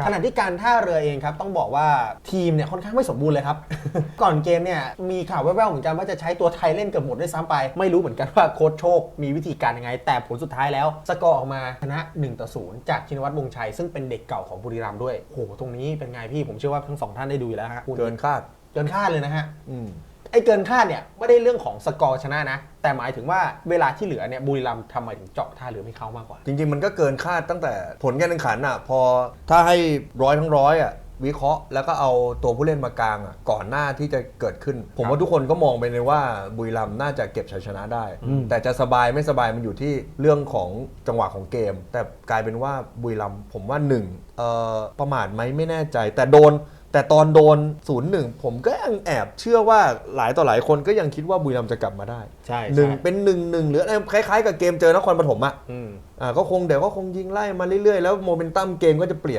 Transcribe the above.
ครับขณะที่การท่าเรือเองครับต้องบอกว่าทีมเนี่ยค่อนข้างไม่สมบูรณ์เลยครับ ก่อนเกมเนี่ยมีข่าวแว่วๆเหมือนกันว่าจะใช้ตัวไทยเล่นเกือบหมดด้วยซ้ำไป ไม่รู้เหมือนกันว่าโค้ชโชคมีวิธีการยังไง แต่ผลสุดท้ายแล้ว สกอร์ออกมาชนะ1ต่อ0จากชินวัตรวงศ์ชัย ซึ่งเป็นเด็กเก่าของบุรีรัมย์ด้วยโหตรงนี้เป็นไงพี่ผมเชื่อว่าทั้งสองท่านได้ดูอยู่แล้วฮะคุณเกินคาดเกินคาดเลยนะฮะอืม ไอ้เกินคาดเนี่ยไม่ได้เรื่องของสกอร์ชนะนะ แต่หมายถึงว่าเวลาที่เหลือเนี่ยบุรีรัมย์ทำไมถึงเจาะท่าเรือไม่เข้ามากกว่า จริง ๆ มันก็เกินคาดตั้งแต่ผลการแข่งขันอะพอถ้าให้ร้อยทั้งร้อยอะวิเคราะห์แล้วก็เอาตัวผู้เล่นมากลางอะก่อนหน้าที่จะเกิดขึ้น ผมว่าทุกคนก็มองไปในว่าบุรีรัมย์น่าจะเก็บชัยชนะได้ แต่จะสบายไม่สบายมันอยู่ที่เรื่องของจังหวะของเกม แต่กลายเป็นว่าบุรีรัมย์ผมว่าหนึ่งเอ่อประมาทไหมไม่แน่ใจ แต่โดน แต่ตอนโดน0ูนย์หนึ่งผมก็ยังแอบเชื่อว่าหลายต่อหลายคนก็ยังคิดว่าบุรีรัมย์จะกลับมาได้ใช่หนึ่งใช่ เป็นหนึ่งหนึ่งหรืออะไรคล้ายๆ กับเกมเจอนครปฐมอะอืม อ่าก็คงเดี๋ยวก็คงยิงไล่มาเรื่อยๆ แล้วโมเมนตัมเกมก็จะเปลี่ยน